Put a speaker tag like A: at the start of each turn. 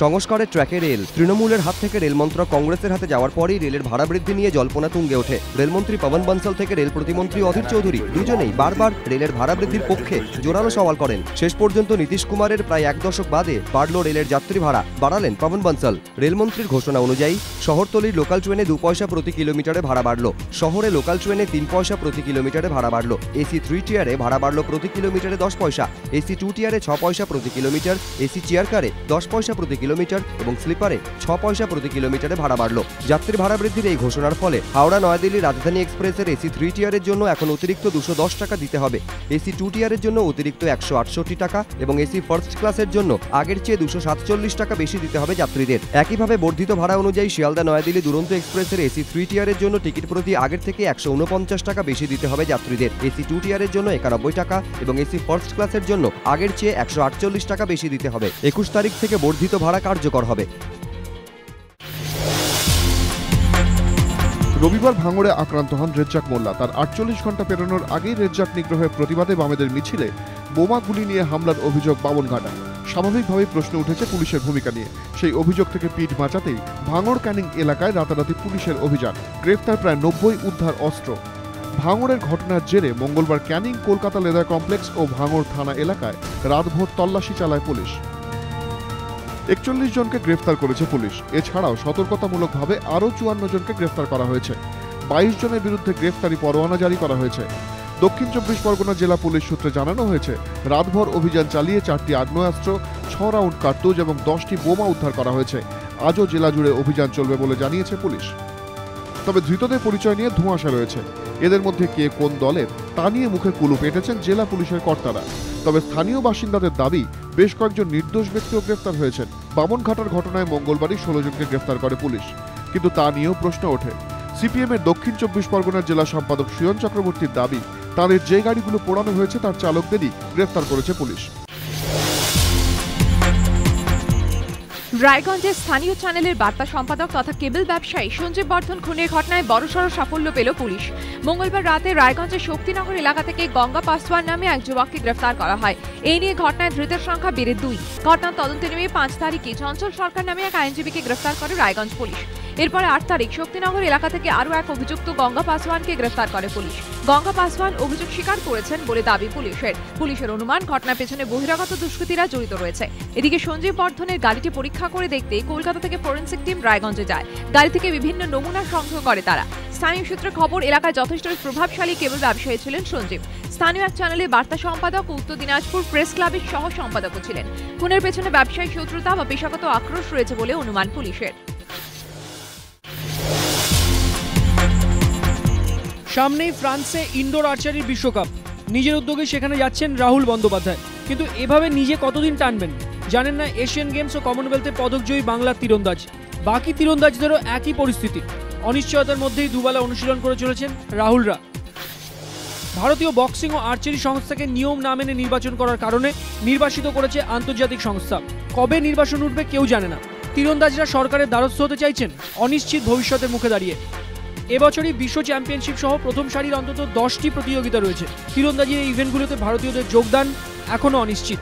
A: সংস্কারের ট্র্যাকে রেল। তৃণমূলের হাত থেকে রেল মন্ত্রক কংগ্রেসের হাতে যাওয়ার পরেই রেলের ভাড়া বৃদ্ধি নিয়ে জল্পনা তুঙ্গে ওঠে। রেলমন্ত্রী পবন বনসল থেকে রেল প্রতিমন্ত্রী অধীর চৌধুরী দুজনেই বারবার রেলের ভাড়া বৃদ্ধির পক্ষে জোরালো সওয়াল করেন। শেষ পর্যন্ত নীতিশ কুমারের প্রায় এক দশক বাদে বাড়ল রেলের যাত্রী ভাড়া, বাড়ালেন পবন বনসল। রেলমন্ত্রীর ঘোষণা অনুযায়ী, শহরতলির লোকাল ট্রেনে দু পয়সা প্রতি কিলোমিটারে ভাড়া বাড়ল। শহরে লোকাল ট্রেনে তিন পয়সা প্রতি কিলোমিটারে ভাড়া বাড়ল। এসি থ্রি টিয়ারে ভাড়া বাড়ল প্রতি কিলোমিটারে দশ পয়সা। এসি টু টিয়ারে ছ পয়সা প্রতি কিলোমিটার। এসি চেয়ার কারে দশ পয়সা প্রতি কিলোমিটার এবং স্লিপারে ছ পয়সা প্রতি কিলোমিটারে ভাড়া বাড়ল। যাত্রী ভাড়া বৃদ্ধির এই ঘোষণার ফলে হাওড়া নয়াদিল্লি রাজধানী এক্সপ্রেসের এসি থ্রি টিয়ারের জন্য এখন অতিরিক্ত দুশো টাকা দিতে হবে। এসি টু টিয়ারের জন্য অতিরিক্ত একশো আটষট্টি টাকা এবং এসি ফার্স্ট ক্লাসের জন্য আগের চেয়ে দুশো টাকা বেশি দিতে হবে যাত্রীদের। একইভাবে বর্ধিত ভাড়া অনুযায়ী শিয়ালদা নয়াদিল্লি দুরন্ত এক্সপ্রেসের এসি থ্রি টিয়ারের জন্য টিকিট প্রতি আগের থেকে একশো উনপঞ্চাশ টাকা বেশি দিতে হবে যাত্রীদের। এসি টু টিয়ারের জন্য একানব্বই টাকা এবং এসি ফার্স্ট ক্লাসের জন্য আগের চেয়ে একশো আটচল্লিশ টাকা বেশি দিতে হবে। একুশ তারিখ থেকে বর্ধিত ভাড়া কার্যকর হবে।
B: রবিবার ভাঙড়ে আক্রান্ত হন রেজ্জাক মোল্লা। তার আটচল্লিশ ঘণ্টা পেরোনোর আগেই রেজ্জাক নিগ্রহের প্রতিবাদে বামেদের মিছিলে বোমা গুলি নিয়ে হামলার অভিযোগ বামনঘাটা। স্বাভাবিকভাবেই প্রশ্ন উঠেছে পুলিশের ভূমিকা নিয়ে। সেই অভিযোগ থেকে পিঠ বাঁচাতেই ভাঙড় ক্যানিং এলাকায় রাতারাতি পুলিশের অভিযান। গ্রেফতার প্রায় নব্বই উদ্ধার অস্ত্র। ভাঙড়ের ঘটনার জেরে মঙ্গলবার ক্যানিং কলকাতা লেদার কমপ্লেক্স ও ভাঙড় থানা এলাকায় রাতভোর তল্লাশি চালায় পুলিশ। একচল্লিশ জনকে গ্রেফতার করেছে পুলিশ। এছাড়াও সতর্কতামূলকভাবে আরও চুয়ান্ন জনকে গ্রেফতার করা হয়েছে। বাইশ জনের বিরুদ্ধে গ্রেফতারি পরোয়ানা জারি করা হয়েছে। দক্ষিণ চব্বিশ পরগনা জেলা পুলিশ সূত্রে জানানো হয়েছে, রাতভর অভিযান চালিয়ে চারটি আগ্নেয়াস্ত্র ছ রাউন্ড কার্তুজ এবং দশটি বোমা উদ্ধার করা হয়েছে। আজও জেলা জুড়ে অভিযান চলবে বলে জানিয়েছে পুলিশ। তবে ধৃতদের পরিচয় নিয়ে ধোঁয়াশা রয়েছে। এদের মধ্যে কে কোন দলের তা নিয়ে মুখে কুলুপ এঁটেছেন জেলা পুলিশের কর্তারা। তবে স্থানীয় বাসিন্দাদের দাবি বেশ কয়েকজন নির্দোষ ব্যক্তিও গ্রেফতার হয়েছেন। বামন বামনঘাটার ঘটনায় মঙ্গলবারই ষোলো জনকে গ্রেফতার করে পুলিশ। কিন্তু তা নিয়েও প্রশ্ন ওঠে। সিপিএম এর দক্ষিণ চব্বিশ পরগনার জেলা সম্পাদক সুয়ন চক্রবর্তীর দাবি, তাদের যে গাড়িগুলো পোড়ানো হয়েছে তার চালকদেরই গ্রেফতার করেছে পুলিশ।
C: রায়গঞ্জের স্থানীয় চ্যানেলের বার্তা সম্পাদক তথা কেবল ব্যবসায়ী সঞ্জীব বর্ধন খুনের ঘটনায় বড়সড় সাফল্য পেল পুলিশ। মঙ্গলবার রাতে রায়গঞ্জের শক্তিনগর এলাকা থেকে গঙ্গা পাসওয়ান নামে এক যুবককে গ্রেফতার করা হয়। এই নিয়ে ঘটনায় ধৃতের সংখ্যা বেড়ে দুই। ঘটনার তদন্তে নেমে পাঁচ তারিখে চঞ্চল সরকার নামে এক আইনজীবীকে গ্রেফতার করে রায়গঞ্জ পুলিশ। এরপরে আট তারিখ শক্তিনগর এলাকা থেকে আরও এক অভিযুক্ত গঙ্গা পাসওয়ানকে গ্রেফতার করে পুলিশ। গঙ্গা পাসওয়ান অভিযোগ স্বীকার করেছেন বলে দাবি পুলিশের। পুলিশের অনুমান, ঘটনার পেছনে বহিরাগত দুষ্কৃতীরা জড়িত রয়েছে। এদিকে সঞ্জীব বর্ধনের গাড়িটি পরীক্ষা করে দেখতে কলকাতা থেকে ফরেন্সিক টিম রায়গঞ্জে যায়। গাড়ি থেকে বিভিন্ন নমুনা সংগ্রহ করে তারা। স্থানীয় সূত্রে খবর, এলাকায় যথেষ্ট প্রভাবশালী কেবল ব্যবসায়ী ছিলেন সঞ্জীব। স্থানীয় এক চ্যানেলে বার্তা সম্পাদক, উত্তর দিনাজপুর প্রেস ক্লাবের সহ সম্পাদকও ছিলেন। খুনের পেছনে ব্যবসায়ী শত্রুতা বা পেশাগত আক্রোশ রয়েছে বলে অনুমান পুলিশের।
D: সামনেই ফ্রান্সে ইনডোর আর্চারির বিশ্বকাপ। নিজের উদ্যোগে সেখানে যাচ্ছেন রাহুল বন্দ্যোপাধ্যায়। কিন্তু এভাবে নিজে কতদিন টানবেন? জানেন না, এশিয়ান গেমস ও কমনওয়েলথে পদকজয়ী বাংলার তীরন্দাজ। বাকি তীরন্দাজদেরও একই পরিস্থিতি। অনিশ্চয়তার মধ্যেই দুবেলা অনুশীলন করে চলেছেন রাহুলরা। ভারতীয় বক্সিং ও আর্চারি সংস্থাকে নিয়ম না মেনে নির্বাচন করার কারণে নির্বাসিত করেছে আন্তর্জাতিক সংস্থা। কবে নির্বাচন উঠবে কেউ জানে না। তীরন্দাজরা সরকারের দ্বারস্থ হতে চাইছেন। অনিশ্চিত ভবিষ্যতের মুখে দাঁড়িয়ে। এবছরই বিশ্ব চ্যাম্পিয়নশিপ সহ প্রথম সারির অন্তত দশটি প্রতিযোগিতা রয়েছে। তীরন্দাজির এই ইভেন্টগুলোতে ভারতীয়দের যোগদান এখনও অনিশ্চিত।